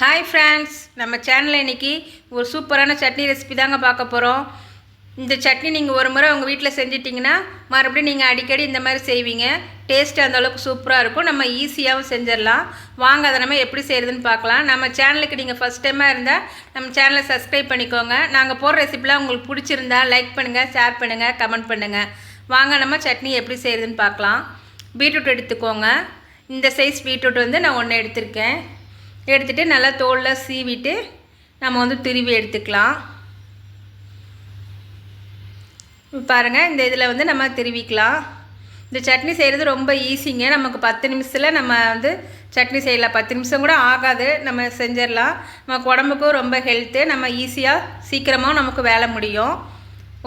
Hi friends நம்ம சேனலில் இன்றைக்கி ஒரு சூப்பரான சட்னி ரெசிபி தாங்க பார்க்க போகிறோம் இந்த சட்னி நீங்கள் ஒரு முறை உங்கள் வீட்டில் செஞ்சிட்டிங்கன்னா மறுபடியும் நீங்கள் அடிக்கடி இந்த மாதிரி செய்வீங்க. டேஸ்ட் அந்த அளவுக்கு சூப்பராக இருக்கும். நம்ம ஈஸியாகவும் செஞ்சிடலாம். வாங்க அதை நம்ம எப்படி செய்கிறதுன்னு பார்க்கலாம். நம்ம சேனலுக்கு நீங்கள் ஃபஸ்ட் டைமாக இருந்தால் நம்ம சேனலை சப்ஸ்கிரைப் பண்ணிக்கோங்க. நாங்கள் போடுற ரெசிபிலாம் உங்களுக்கு பிடிச்சிருந்தா லைக் பண்ணுங்கள் ஷேர் பண்ணுங்கள் கமெண்ட் பண்ணுங்கள் வாங்க நம்ம சட்னி எப்படி செய்கிறதுன்னு பார்க்கலாம். பீட்ரூட் எடுத்துக்கோங்க. இந்த சைஸ் பீட்ரூட் வந்து நான் ஒன்று எடுத்திருக்கேன். எடுத்துகிட்டு நல்லா தோலில் சீவிட்டு நம்ம வந்து திருவி எடுத்துக்கலாம். பாருங்கள் இந்த இதில் வந்து நம்ம திருவிக்கலாம். இந்த சட்னி செய்கிறது ரொம்ப ஈஸிங்க. நமக்கு பத்து நிமிஷத்தில் நம்ம வந்து சட்னி செய்யலாம். பத்து நிமிஷம் கூட ஆகாது. நம்ம செஞ்சிடலாம். நமக்கு உடம்புக்கும் ரொம்ப ஹெல்த்து நம்ம ஈஸியாக சீக்கிரமாக நமக்கு வேலை முடியும்.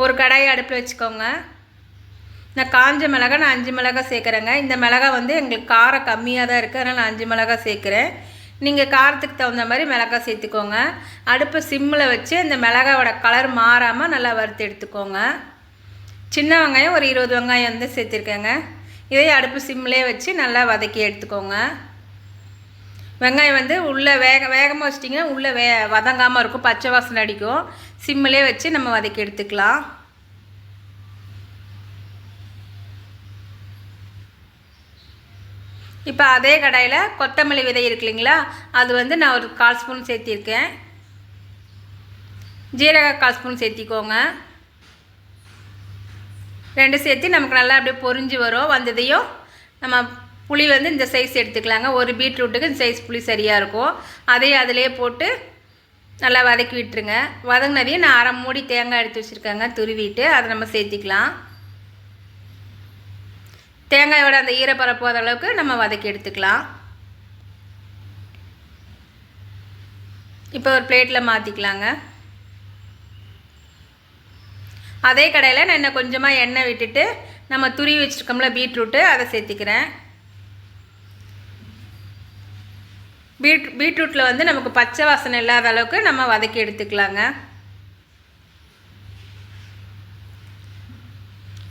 ஒரு கடாயை அடுப்பில் வச்சுக்கோங்க. நான் காஞ்ச மிளகா நான் அஞ்சு மிளகா சேர்க்குறேங்க. இந்த மிளகா வந்து எங்களுக்கு காரம் கம்மியாக தான் இருக்குது அதனால் நான் அஞ்சு மிளகா சேர்க்குறேன். நீங்கள் காரத்துக்கு தகுந்த மாதிரி மிளகாய் சேர்த்துக்கோங்க. அடுப்பை சிம்மில் வச்சு இந்த மிளகாவோட கலர் மாறாமல் நல்லா வறுத்து எடுத்துக்கோங்க. சின்ன வெங்காயம் ஒரு இருபது வெங்காயம் வந்து சேர்த்துருக்கேங்க. இதே அடுப்பு சிம்மிலே வச்சு நல்லா வதக்கி எடுத்துக்கோங்க. வெங்காயம் வந்து உள்ளே வேக வேகமாக வச்சிட்டிங்கன்னா உள்ளே வே வதங்காமல் இருக்கும். பச்சை வாசனை அடிக்கும். சிம்மிலே வச்சு நம்ம வதக்கி எடுத்துக்கலாம். இப்போ அதே கடாயில் கொத்தமல்லி விதை இருக்கு இல்லைங்களா? அது வந்து நான் ஒரு கால் ஸ்பூன் சேர்த்திருக்கேன். ஜீரக கால் ஸ்பூன் சேர்த்திக்கோங்க. ரெண்டு சேர்த்து நமக்கு நல்லா அப்படியே பொரிஞ்சு வரும் வந்ததையும் நம்ம புளி வந்து இந்த சைஸ் எடுத்துக்கலாங்க. ஒரு பீட்ரூட்டுக்கு இந்த சைஸ் புளி சரியாக இருக்கும். அதையும் அதிலே போட்டு நல்லா வதக்கி விட்டுருங்க. வதங்கினதையும் நான் அரை மூடி தேங்காய் எடுத்து வச்சுருக்கேங்க துருவிட்டு அதை நம்ம சேர்த்திக்கலாம். தேங்காயோட அந்த ஈரப்பரப்பு போகிற அளவுக்கு நம்ம வதக்கி எடுத்துக்கலாம். இப்போ ஒரு பிளேட்டில் மாற்றிக்கலாங்க அதே கடையில் நான் இன்னும் கொஞ்சமாக எண்ணெய் விட்டுட்டு நம்ம துருவி வச்சுருக்கோம்ல பீட்ரூட்டு அதை சேர்த்திக்கிறேன். பீட் பீட்ரூட்டில் வந்து நமக்கு பச்சை வாசனை இல்லாத அளவுக்கு நம்ம வதக்கி எடுத்துக்கலாங்க.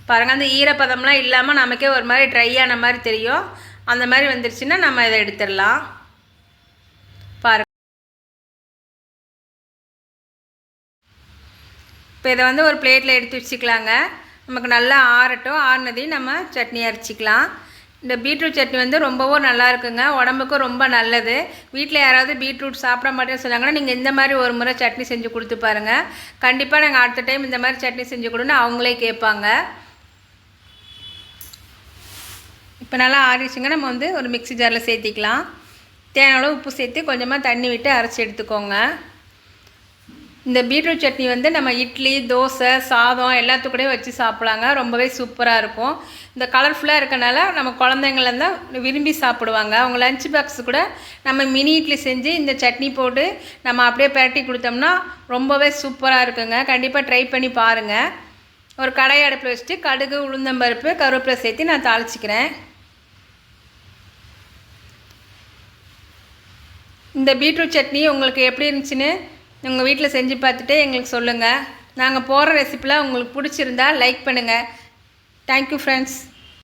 பாருங்கள் அந்த ஈரப்பதம்லாம் இல்லாமல் நமக்கே ஒரு மாதிரி ட்ரை ஆன மாதிரி தெரியும். அந்த மாதிரி வந்துருச்சுன்னா நம்ம இதை எடுத்துடலாம். பாருங்கள் இப்போ இதை வந்து ஒரு பிளேட்டில் எடுத்து வச்சுக்கலாங்க. நமக்கு நல்லா ஆறட்டும். ஆறுனதையும் நம்ம சட்னி அரைச்சிக்கலாம். இந்த பீட்ரூட் சட்னி வந்து ரொம்பவும் நல்லா இருக்குங்க. உடம்புக்கும் ரொம்ப நல்லது. வீட்டில் யாராவது பீட்ரூட் சாப்பிட மாட்டேன்னு சொன்னாங்கன்னா நீங்கள் இந்த மாதிரி ஒரு முறை சட்னி செஞ்சு கொடுத்து பாருங்கள் கண்டிப்பாக நாங்கள் அடுத்த டைம் இந்த மாதிரி சட்னி செஞ்சு கொடுன்னு அவங்களே கேட்பாங்க. இப்போ நல்லா ஆறிடுச்சுங்க. நம்ம வந்து ஒரு மிக்ஸி ஜாரில் சேர்த்திக்கலாம். தேவையான அளவு உப்பு சேர்த்து கொஞ்சமாக தண்ணி விட்டு அரைச்சி எடுத்துக்கோங்க. இந்த பீட்ரூட் சட்னி வந்து நம்ம இட்லி தோசை சாதம் எல்லாத்துக்கூடையும் வச்சு சாப்பிட்லாங்க. ரொம்பவே சூப்பராக இருக்கும். இந்த கலர்ஃபுல்லாக இருக்கனால நம்ம குழந்தைங்கள தான் விரும்பி சாப்பிடுவாங்க. அவங்க லஞ்ச் பாக்ஸ் கூட நம்ம மினி இட்லி செஞ்சு இந்த சட்னி போட்டு நம்ம அப்படியே பரட்டி கொடுத்தோம்னா ரொம்பவே சூப்பராக இருக்குங்க. கண்டிப்பாக ட்ரை பண்ணி பாருங்கள் ஒரு கடாய் அடுப்பில் வச்சுட்டு கடுகு உளுந்தம்பருப்பு கருவேப்பிலை சேர்த்து நான் தாளிச்சிக்கிறேன். இந்த பீட்ரூட் சட்னி உங்களுக்கு எப்படி இருந்துச்சுன்னு உங்கள் வீட்டில் செஞ்சு பார்த்துட்டு எங்களுக்கு சொல்லுங்கள் நாங்கள் போகிற ரெசிப்பிலாம் உங்களுக்கு பிடிச்சிருந்தா லைக் பண்ணுங்கள் தேங்க்யூ ஃப்ரெண்ட்ஸ்